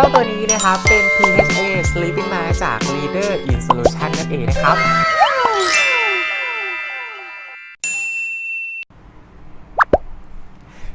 จ้าตัวนี้นะครับเป็น PHA Sleeping Mask จาก Leader in Solution นั่นเองนะครับ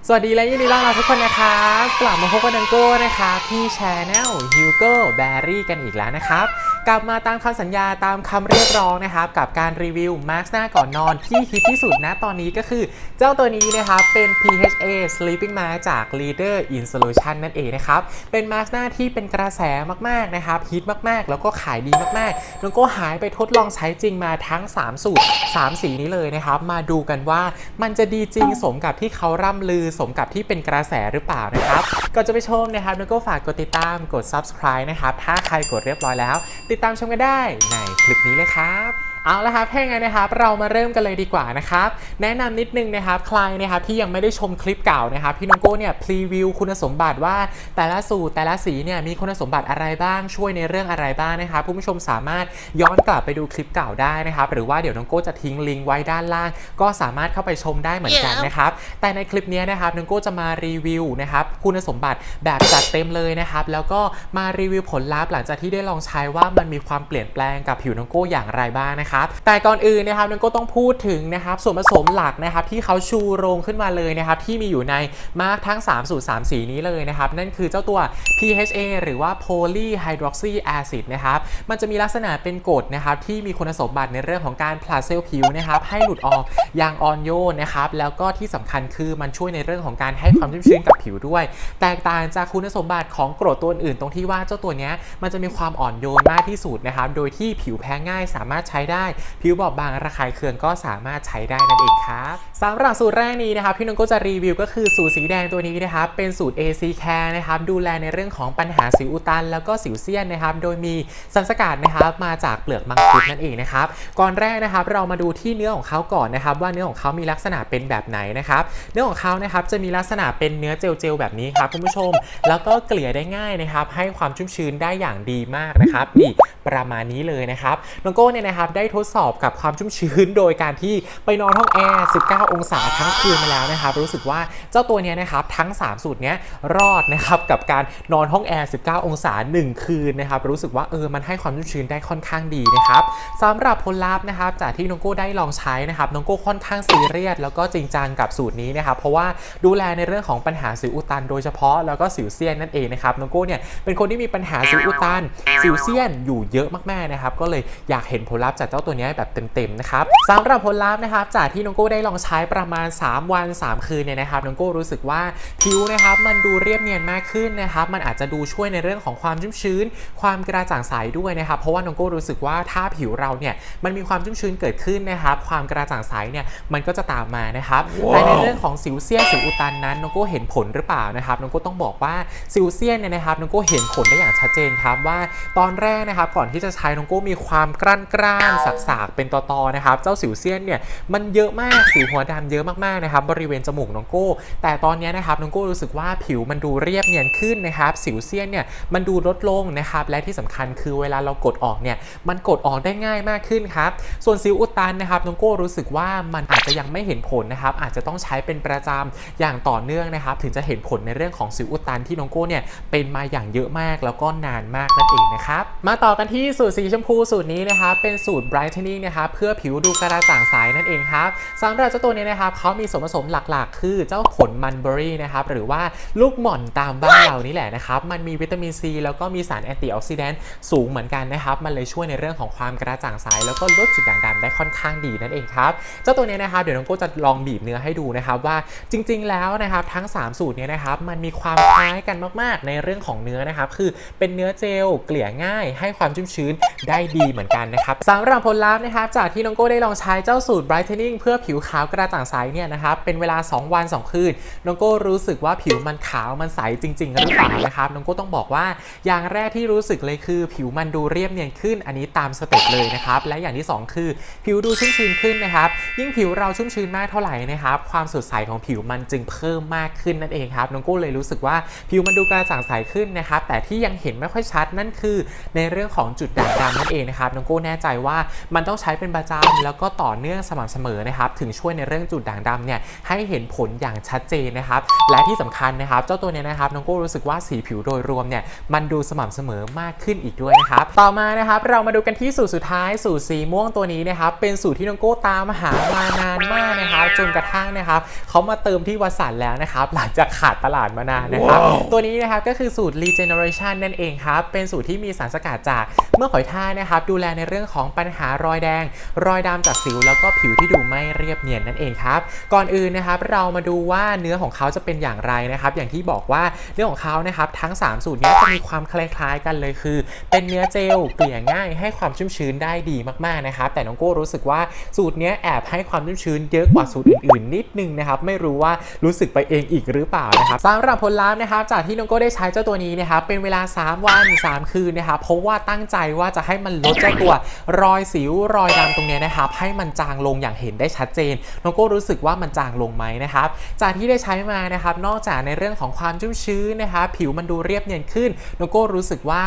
สวัสดีและยินดีต้อนรับทุกคนนะครับกลับมาพบกับนังโก้นะครับที่ช anel Hugo Berry กันอีกแล้วนะครับ กลับมาตามคำสัญญาตามคำเรียกร้องนะครับ กับการรีวิวมาร์กหน้าก่อนนอนที่ฮิตที่สุดนะตอนนี้ก็คือ เจ้าตัวนี้นะครับ เป็น PHA Sleeping Mask จาก Leader in Solution นั่นเองนะครับ เป็นมาร์กหน้าที่เป็นกระแสมากๆนะครับฮิตมากๆ แล้วก็ขายดีมากๆน้องโก้หายไปทดลองใช้จริงมาทั้ง 3 สูตร 3 สีนี้เลยนะครับมาดูกันว่ามันจะดีจริงสมกับที่เขาร่ำลือสมกับที่เป็นกระแสหรือเปล่านะครับก่อนจะไปชมนะครับน้องก็ฝากกดติดตามกด subscribe นะครับ ถ้าใครกดเรียบร้อยแล้ว ติดตามชมกันได้ในคลิปนี้เลยครับ เอาละครับถ้าอย่างนั้นนะครับเรามาเริ่มกันเลยดีกว่านะครับแนะนำนิดนึงนะครับใครนะครับที่ยังไม่ได้ชมคลิปเก่านะครับพี่น้องโก้เนี่ยพรีวิวคุณสมบัติว่าแต่ละสูตรแต่ละสีเนี่ยมีคุณสมบัติอะไรบ้างช่วยในเรื่องอะไรบ้างนะครับผู้ชมสามารถย้อนกลับไปดูคลิปเก่าได้นะครับหรือว่าเดี๋ยวน้องโก้จะทิ้งลิงก์ไว้ด้านล่าง ก็สามารถเข้าไปชมได้เหมือนกันนะครับแต่ในคลิปนี้นะครับน้องโก้จะมารีวิวนะครับคุณสมบัติแบบจัดเต็มเลยนะครับแล้วก็มารีวิวผลลัพธ์หลังจากที่ได้ลองใช้ว่ามันมีความเปลี่ยนแปลงกับผิวน้องโก้อย่างไรบ้างนะครับแต่ก่อนอื่นนะครับน้องโก้ต้องพูดถึงนะครับส่วนผสมหลักนะครับที่เขาชูโรงขึ้นมาเลยนะครับที่มีอยู่ในมาร์กทั้ง 3 สูตร 3 สีนี้เลยนะครับนั่นคือเจ้าตัว PHA หรือว่า Polyhydroxy Acid นะครับมันจะมีลักษณะเป็นกรดนะครับที่มีคุณสมบัติในเรื่องของการผลัดเซลล์ผิวนะครับให้หลุดออกอย่างอ่อนโยนนะครับแล้วก็ที่สำคัญคือมันช่วยในเรื่องของการให้ความชุ่มชื้นกับผิวด้วย แตกต่างจากคุณสมบัติของกรดตัวอื่นตรงที่ว่าเจ้าตัวนี้มันจะมีความอ่อนโยนมากที่สุดนะครับโดยที่ผิวแพ้ง่ายสามารถใช้ได้ผิวบอบบางระคายเคืองก็สามารถใช้ได้นั่นเองครับสำหรับสูตรแรกนี้นะครับพี่นงก็จะรีวิวก็คือสูตรสีแดงตัวนี้นะครับเป็นสูตร AC Care นะครับดูแลในเรื่องของปัญหาสิวอุดตัน แล้วก็สิวเซียนนะครับโดยมีสารสกัดนะครับมาจากเปลือกมังคุดนั่นเองนะครับก่อนแรกนะครับเรามาดูที่เนื้อของเขาก่อนนะครับว่าเนื้อของเขามีลักษณะเป็นแบบไหนนะครับเนื้อของเขานะครับจะมีลักษณะเป็นเนื้อเจลๆแบบนี้ครับคุณผู้ชม แล้วก็เกลี่ยได้ง่ายนะครับให้ความชุ่มชื้นได้อย่างดีมากนะครับนี่ประมาณนี้เลยนะครับน้องโก้เนี่ยนะครับได้ทดสอบกับความชุ่มชื้น โดยการที่ไปนอนห้องแอร์ 19 องศาทั้งคืนมาแล้วนะครับ รู้สึกว่าเจ้าตัวนี้นะครับทั้ง 3 สูตรนี้รอดนะครับกับการนอนห้องแอร์ 19 องศา 1 คืนนะครับ รู้สึกว่าเออมันให้ความชุ่มชื้นได้ค่อนข้างดีนะครับสำหรับผลลัพธ์นะครับจากที่น้องโก้ได้ลองใช้นะครับน้องโก้ค่อนข้างซีเรียสแล้วก็จริงจังกับสูตรนี้นะครับเพราะว่าดูแลในเรื่องของปัญหาสิวอุดตันโดยเฉพาะแล้วก็สิวเซียนนั่นเองนะครับน้องโก้เนี่ยเป็นคนที่มีปัญหาสิวอุดตันสิวเซียนอยู่เยอะมากๆนะครับก็เลยอยากเห็นผลลัพธ์จากเจ้าตัวเนี้ยแบบเต็มๆนะครับสำหรับผลลัพธ์นะครับจากที่น้องโก้ได้ลองใช้ประมาณ 3 วัน 3 คืนเนี่ยนะครับน้องโก้รู้สึกว่าผิวนะครับมันดูเรียบเนียนมากขึ้นนะครับมันอาจจะดูช่วยในเรื่องของความชุ่มชื้น ความกระจ่างใสด้วยนะครับเพราะว่าน้องโก้รู้สึกว่าถ้าผิวเราเนี่ยมันมีความชุ่มชื้นเกิดขึ้นนะครับความกระจ่างใสเนี่ยมันก็จะตามมานะครับแต่ในเรื่องของสิวเซียนสิวอุดตันนั้นน้องโก้เห็นผลหรือเปล่านะครับน้องโก้ต้องบอกว่าสิวเซียนเนี่ยนะครับน้องโก้เห็นผลได้อย่างชัดเจนครับว่า ตอนแรกนะครับก่อนที่จะใช้น้องโก้มีความกร้านกร้านๆสักเป็นตอๆนะครับ เจ้าสิวเซียนเนี่ยมันเยอะมากสิวหัวดำเยอะมากๆนะครับบริเวณจมูกน้องโก้ แต่ตอนนี้นะครับน้องโก้รู้สึกว่าผิวมันดูเรียบเนียนขึ้นนะครับสิวเซียนเนี่ยมันดูลดลงนะครับและที่สำคัญคือเวลาเรากดออกเนี่ยมันกดออกได้ง่ายมากขึ้นครับส่วนสิวอุดตันนะครับน้องโก้รู้สึกว่ามันอาจจะยังไม่เห็นผลนะครับอาจจะต้องใช้เป็นประจำอย่างต่อเนื่องนะครับถึงจะเห็นผลในเรื่องของสิวอุดตันที่น้องโก้เนี่ยเป็นมาอย่างเยอะมากแล้วก็นานมากนั่นเองนะครับมาต่อกันที่สูตรสีชมพูสูตรนี้นะครับเป็นสูตร brightening นะครับเพื่อผิวดูกระจ่างใสนั่นเองครับสำหรับเจ้าตัวนี้นะครับเขามีส่วนผสมหลักๆ คือเจ้าผลมันเบอรี่นะครับหรือว่าลูกหม่อนตามบ้านเรานี่แหละนะครับมันมีวิตามินซีแล้วก็มีสารแอนตี้ออกซิแดนต์สูงเหมือนกันนะครับมันเลยช่วยในเรื่องของความกระจ่างใสแล้วก็ลดจุดด่างดำได้ค่อนข้างดีนั่นเองครับเจ้าตัวนี้นะครับเดี๋ยวน้องโก้จะลองบีบเนื้อให้ดูนะครับว่าจริง ๆ แล้วนะครับทั้ง 3 สูตรนี้นะครับมันมีความคล้ายกันมากๆ ในเรื่องของเนื้อนะครับคือเป็นเนื้อเจลเกลี่ยง่าย ให้ความชุ่มชื้นได้ดีเหมือนกันนะครับสำหรับผลลัพธ์นะครับจากที่น้องโก้ได้ลองใช้เจ้าสูตร brightening เพื่อผิวขาวกระจ่างใสเนี่ยนะครับเป็นเวลา 2 วัน 2 คืนน้องโก้รู้สึกว่าผิวมันขาวมันใสจริงๆหรือเปล่านะครับน้องโก้ต้องบอกว่าอย่างแรกที่รู้สึกเลยคือ ผิวมันดูเรียบเนียนขึ้น อันนี้ตามสเต็ปเลยนะครับและอย่างที่ 2 คือ ผิวดูชุ่มชื้นขึ้นนะครับยิ่งผิวเราชุ่มชื้นมากเท่าไหร่นะครับความสดใสของผิวมันจึงเพิ่มมากขึ้นนั่นเองครับน้องโก้เลยรู้สึกว่าผิวมันดูกระจ่างใสขึ้นนะครับแต่ที่ยังเห็นไม่ค่อยชัดนั่นคือ ในเรื่องของจุดด่างดำนั่นเองนะครับน้องโก้แน่ใจว่ามันต้องใช้เป็นประจำแล้วก็ต่อเนื่องสม่ำเสมอนะครับ ถึงช่วยในเรื่องจุดด่างดำเนี่ยให้เห็นผลอย่างชัดเจนนะครับ และที่สำคัญนะครับ เจ้าตัวเนี้นะครับน้องโก้รู้สึกว่าสีผิวโดยรวมเนี่ยมันดูสม่ำเสมอมากขึ้นอีกด้วยนะครับ ต่อมานะครับเรามาดูกันที่สูตรสุดท้ายสูตรสีม่วงตัวนี้นะครับ เป็นสูตรที่น้องโก้ตามหามานานมากนะครับจนกระทั่งนะครับเขามาเติมที่วัสันแล้วนะครับ หลังจากขาดตลาดมานานนะครับ ตัวนี้นะครับก็คือสูตร regeneration นั่นเองครับ เป็นสูตรที่มีสารสกัดจากเมื่อหอยทากนะครับ ดูแลในเรื่องของปัญหารอยแดง รอยดำจากสิว แล้วก็ผิวที่ดูไม่เรียบเนียนนั่นเองครับ ก่อนอื่นนะครับเรามาดูว่าเนื้อของเขาจะเป็นอย่างไรนะครับ อย่างที่บอกว่าเนื้อของเขานะครับทั้ง 3 สูตรนี้จะมีความคล้ายๆกันเลยคือ เป็นเนื้อเจลเกลี่ยง่ายให้ความชุ่มชื้นได้ดีมากๆนะครับ แต่น้องโก้รู้สึกว่าสูตรนี้แอบให้ความชุ่มชื้นเยอะกว่าสูตรอื่นๆ นิดนึงนะครับไม่รู้ว่ารู้สึกไปเองอีกหรือเปล่านะครับสำหรับผลลัพธ์นะครับจากที่น้องโก้ได้ใช้เจ้าตัวนี้นะครับเป็นเวลา 3 วัน 3 คืนนะครับเพราะว่าตั้งใจว่าจะให้มันลดเจ้าตัวรอยสิวรอยดำตรงเนี้ยนะครับให้มันจางลงอย่างเห็นได้ชัดเจนน้องโก้รู้สึกว่ามันจางลงไหมนะครับจากที่ได้ใช้มานะครับนอกจากในเรื่องของความชุ่มชื้นนะครับผิวมันดูเรียบเนียนขึ้นน้องโก้รู้สึกว่า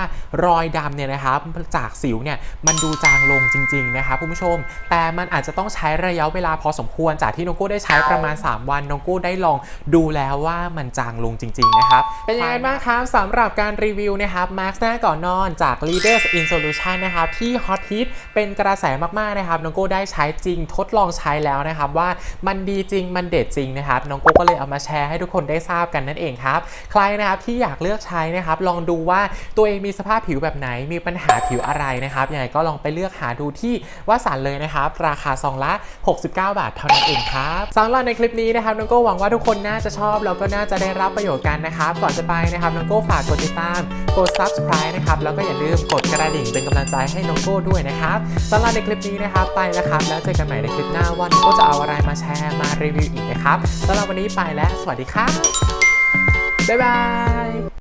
รอยดำเนี่ยนะครับจากสิวเนี่ยมันดูจางลงจริงๆนะครับคุณผู้ชม แต่มันอาจจะต้องใช้ระยะเวลาพอสมควร จากที่น้องโก้ได้ใช้ประมาณ 3 วันน้องโก้ได้ลองดูแล้วว่ามันจางลงจริงๆนะครับเป็นยังไงบ้างครับสำหรับการรีวิวนะครับมาร์คหน้าก่อนนอนจาก Leaders in Solution นะครับที่ฮอตฮิตเป็นกระแสมากๆนะครับน้องโก้ได้ใช้จริงทดลองใช้แล้วนะครับว่ามันดีจริงมันเด็ดจริงนะครับน้องโก้ก็เลยเอามาแชร์ให้ทุกคนได้ทราบกันนั่นเองครับใครนะครับที่อยากเลือกใช้นะครับลองดูว่าตัวเองมีสภาพผิวแบบไหนมีปัญหาผิวอะไรนะครับยังไงก็ลองไปเลือกหาดูที่วัสันเลยนะครับราคาซองละ 69 บาทเท่านั้นเองครับสำหรับในคลิปนี้นะครับน้องโก้หวังว่าทุกคนน่าจะชอบแล้วก็น่าจะได้รับประโยชน์กันนะครับก่อนจะไปนะครับน้องโก้ฝากกดติดตามกด subscribe นะครับแล้วก็อย่าลืมกดกระดิ่งเป็นกำลังใจให้น้องโก้ด้วยนะครับสำหรับในคลิปนี้นะครับไปนะครับ แล้วเจอกันใหม่ในคลิปหน้าว่าน้องโก้จะเอาอะไรมาแชร์มารีวิวอีกนะครับสำหรับวันนี้ไปแล้ว สวัสดีครับบ๊ายบาย